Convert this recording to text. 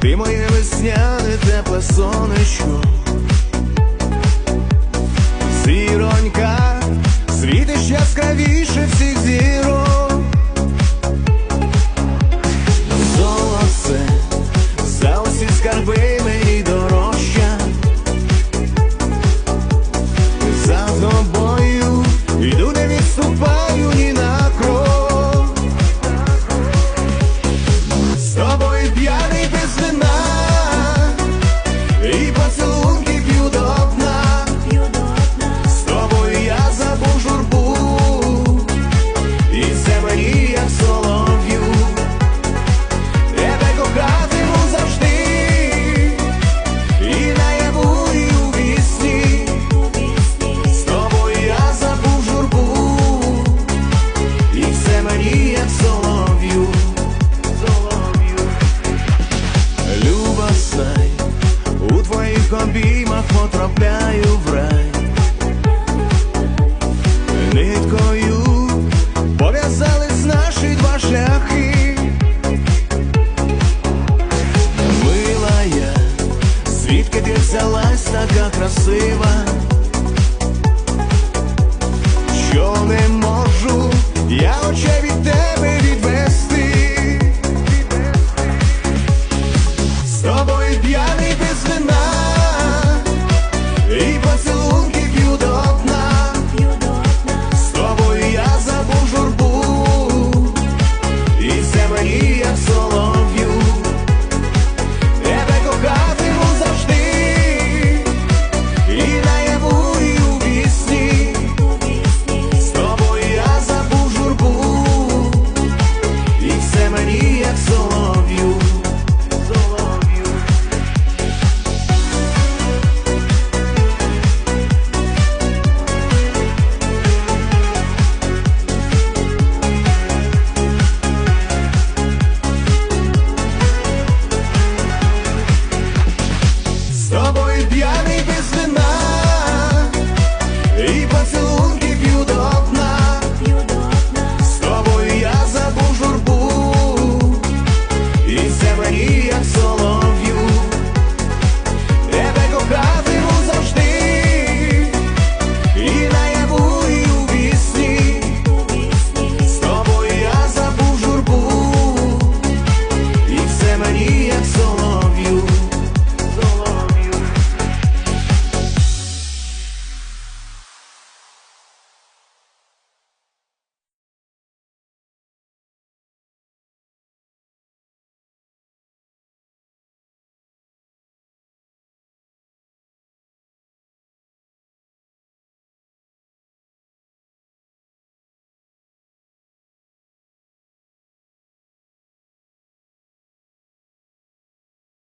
ти моє весняне тепле сонечко. Зіронька, світиш яскравіше всіх зірок. Золоце, за усі скарби мені дорожча. За тобою іду, не відступаю ні на крок. З тобою п'яний твоїх обіймах потрапляю в рай. Ниткою пов'язались наші два шляхи, мила я, звідки ти взялась така красива, що не можу, я очей від тебе відвести, з тобою п'яний без вина.